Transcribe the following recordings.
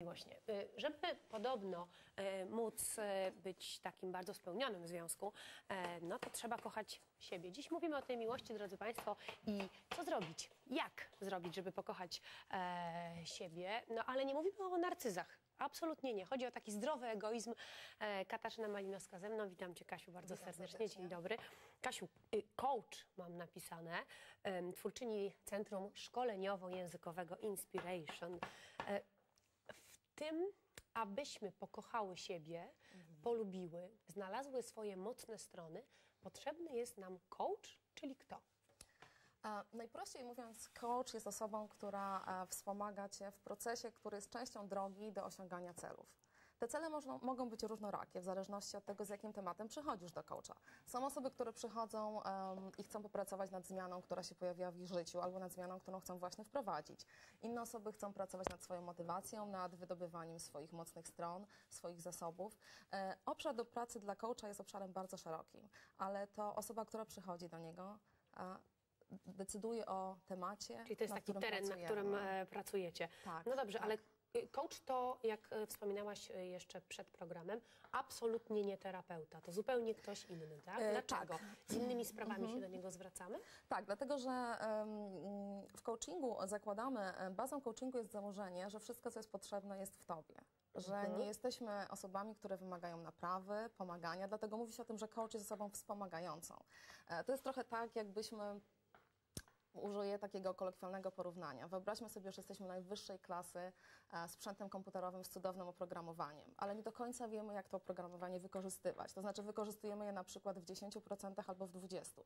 Miłośnie. Y, Żeby podobno e, móc e, być takim bardzo spełnionym związku, e, no to trzeba kochać siebie. Dziś mówimy o tej miłości, drodzy Państwo, i co zrobić, jak zrobić, żeby pokochać e, siebie, no ale nie mówimy o narcyzach. Absolutnie nie. Chodzi o taki zdrowy egoizm. E, Katarzyna Malinowska ze mną. Witam Cię, Kasiu, bardzo Witam serdecznie. serdecznie. Dzień dobry. Kasiu, y, coach mam napisane, twórczyni Centrum Szkoleniowo-Językowego Inspiration. Tym, abyśmy pokochały siebie, polubiły, znalazły swoje mocne strony, potrzebny jest nam coach, czyli kto? E, Najprościej mówiąc, coach jest osobą, która e, wspomaga Cię w procesie, który jest częścią drogi do osiągania celów. Te cele można, mogą być różnorakie, w zależności od tego, z jakim tematem przychodzisz do coacha. Są osoby, które przychodzą em, i chcą popracować nad zmianą, która się pojawiła w ich życiu, albo nad zmianą, którą chcą właśnie wprowadzić. Inne osoby chcą pracować nad swoją motywacją, nad wydobywaniem swoich mocnych stron, swoich zasobów. E, obszar do pracy dla coacha jest obszarem bardzo szerokim, ale to osoba, która przychodzi do niego, e, decyduje o temacie. Czyli to jest taki teren, na pracujemy. którym e, pracujecie. Tak, no dobrze, tak. ale coach to, jak e, wspominałaś e, jeszcze przed programem, absolutnie nie terapeuta. To zupełnie ktoś inny, tak? E, Dlaczego? tak. Mhm. Z innymi sprawami się do niego zwracamy? Tak, dlatego że w coachingu zakładamy, em, bazą coachingu jest założenie, że wszystko, co jest potrzebne, jest w tobie. Że Mhm. nie jesteśmy osobami, które wymagają naprawy, pomagania, dlatego mówi się o tym, że coach jest osobą wspomagającą. E, To jest trochę tak, jakbyśmy Użyję takiego kolokwialnego porównania. Wyobraźmy sobie, że jesteśmy najwyższej klasy e, sprzętem komputerowym z cudownym oprogramowaniem, ale nie do końca wiemy, jak to oprogramowanie wykorzystywać. To znaczy, wykorzystujemy je na przykład w 10% albo w 20%.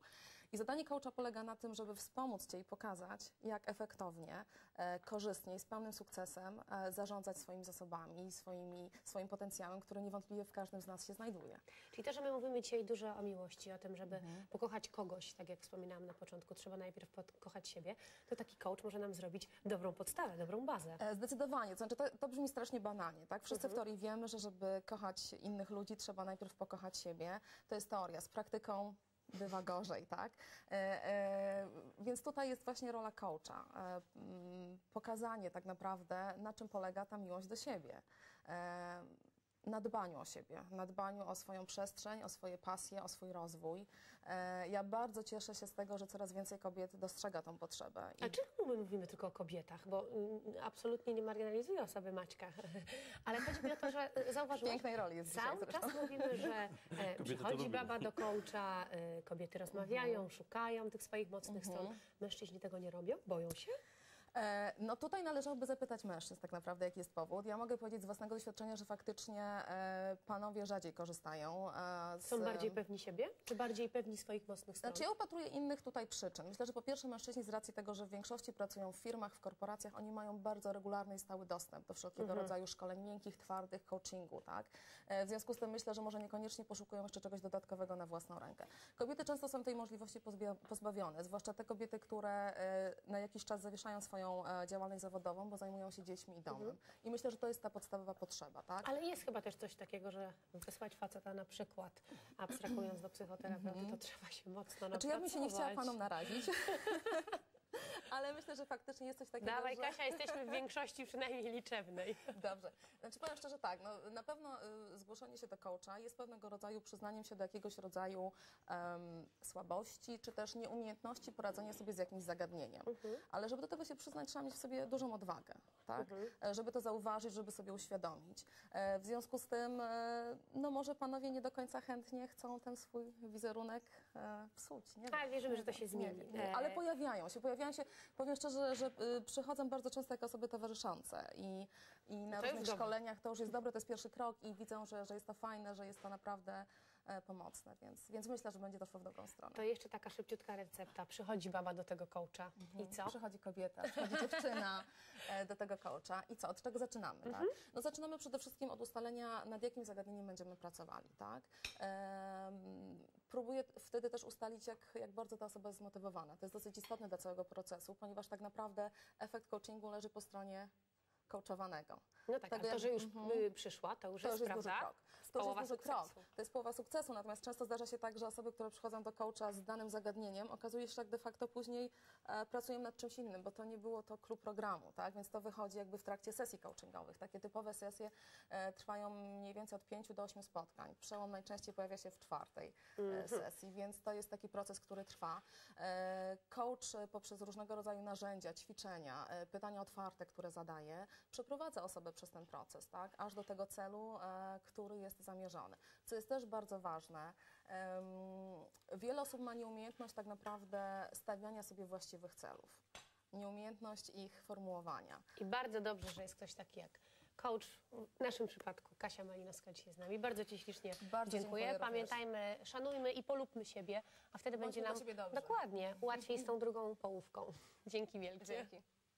I zadanie coacha polega na tym, żeby wspomóc Cię i pokazać, jak efektownie, e, korzystnie i z pełnym sukcesem e, zarządzać swoimi zasobami swoimi, swoim potencjałem, który niewątpliwie w każdym z nas się znajduje. Czyli to, że my mówimy dzisiaj dużo o miłości, o tym, żeby Mhm. pokochać kogoś, tak jak wspominałam na początku, trzeba najpierw pokochać siebie, to taki coach może nam zrobić dobrą podstawę, dobrą bazę. E, Zdecydowanie. To, znaczy, to, to brzmi strasznie banalnie, tak? Wszyscy Mhm. w teorii wiemy, że żeby kochać innych ludzi, trzeba najpierw pokochać siebie. To jest teoria. Z praktyką bywa gorzej, tak? E, e, więc tutaj jest właśnie rola coacha. E, pokazanie tak naprawdę, na czym polega ta miłość do siebie. Na dbaniu o siebie, na dbaniu o swoją przestrzeń, o swoje pasje, o swój rozwój. E, ja bardzo cieszę się z tego, że coraz więcej kobiet dostrzega tą potrzebę. I A czemu my mówimy tylko o kobietach? Bo mm, absolutnie nie marginalizuję osoby Maćka. Ale chodzi mi o to, że e, zauważyłaś... Pięknej roli jest Cały zresztą. czas mówimy, że e, przychodzi baba do e, kobiety rozmawiają, Mhm. szukają tych swoich mocnych stron. Mężczyźni tego nie robią? Boją się? E, No tutaj należałoby zapytać mężczyzn tak naprawdę, jaki jest powód. Ja mogę powiedzieć z własnego doświadczenia, że faktycznie e, panowie rzadziej korzystają e, z... Są bardziej pewni siebie? Czy bardziej pewni swoich mocnych stron? Znaczy ja upatruję innych tutaj przyczyn. Myślę, że po pierwsze mężczyźni z racji tego, że w większości pracują w firmach, w korporacjach, oni mają bardzo regularny i stały dostęp do wszelkiego Mhm. rodzaju szkoleń miękkich, twardych, coachingu, tak? W związku z tym myślę, że może niekoniecznie poszukują jeszcze czegoś dodatkowego na własną rękę. Kobiety często są tej możliwości pozbawione, zwłaszcza te kobiety, które na jakiś czas zawieszają swoją e, działalność zawodową, bo zajmują się dziećmi i domem. Mhm. I myślę, że to jest ta podstawowa potrzeba, tak? Ale jest chyba też coś takiego, że wysłać faceta na przykład, abstrahując do psychoterapeuty, to trzeba się mocno Znaczy ja bym się nie chciała napracować. panom narazić. Ale myślę, że faktycznie jest coś takiego, Dawaj, że... Kasia, jesteśmy w większości przynajmniej liczebnej. Dobrze. Znaczy powiem szczerze tak, no, na pewno y, zgłoszenie się do coacha jest pewnego rodzaju przyznaniem się do jakiegoś rodzaju em, słabości, czy też nieumiejętności poradzenia sobie z jakimś zagadnieniem. Ale żeby do tego się przyznać, trzeba mieć w sobie dużą odwagę, tak? E, Żeby to zauważyć, żeby sobie uświadomić. E, w związku z tym, e, no może panowie nie do końca chętnie chcą ten swój wizerunek e, psuć. Nie wiem. Ale wierzymy, że to się Nie zmieni. wiem, nie. Ale pojawiają się, pojawiają się, powiem szczerze, że y, przychodzą bardzo często jako osoby towarzyszące i, i na To różnych szkoleniach to już jest dobre, to jest pierwszy krok i widzą, że, że jest to fajne, że jest to naprawdę e, pomocne, więc, więc myślę, że będzie to szło w dobrą stronę. To jeszcze taka szybciutka recepta. Przychodzi baba do tego coacha i co? Przychodzi kobieta, przychodzi dziewczyna do tego coacha i co, od czego zaczynamy, tak? Mhm. No zaczynamy przede wszystkim od ustalenia, nad jakim zagadnieniem będziemy pracowali, tak? Próbuję wtedy też ustalić, jak, jak bardzo ta osoba jest zmotywowana. To jest dosyć istotne dla całego procesu, ponieważ tak naprawdę efekt coachingu leży po stronie coachowanego. No tak, Tego a to, że już mhm. y, przyszła, to już To jest, już prawda? krok. To już Połowa jest duży krok. sukcesu. To jest połowa sukcesu, natomiast często zdarza się tak, że osoby, które przychodzą do coacha z danym zagadnieniem, okazuje się, że tak de facto później e, pracują nad czymś innym, bo to nie było to klub programu, tak? Więc to wychodzi jakby w trakcie sesji coachingowych. Takie typowe sesje e, trwają mniej więcej od 5 do 8 spotkań. Przełom najczęściej pojawia się w czwartej e, sesji, więc to jest taki proces, który trwa. E, coach e, poprzez różnego rodzaju narzędzia, ćwiczenia, e, pytania otwarte, które zadaje, przeprowadza osobę przez ten proces, tak? Aż do tego celu, e, który jest zamierzony. Co jest też bardzo ważne, wiele osób ma nieumiejętność tak naprawdę stawiania sobie właściwych celów. Nieumiejętność ich formułowania. I bardzo dobrze, że jest ktoś taki jak coach, w naszym przypadku Kasia Malinowska dzisiaj z nami. Bardzo Ci ślicznie Bardzo dziękuję również. Pamiętajmy, szanujmy i polubmy siebie, a wtedy będzie dla nam dokładnie łatwiej z tą drugą połówką. Dzięki wielkie. Dzięki.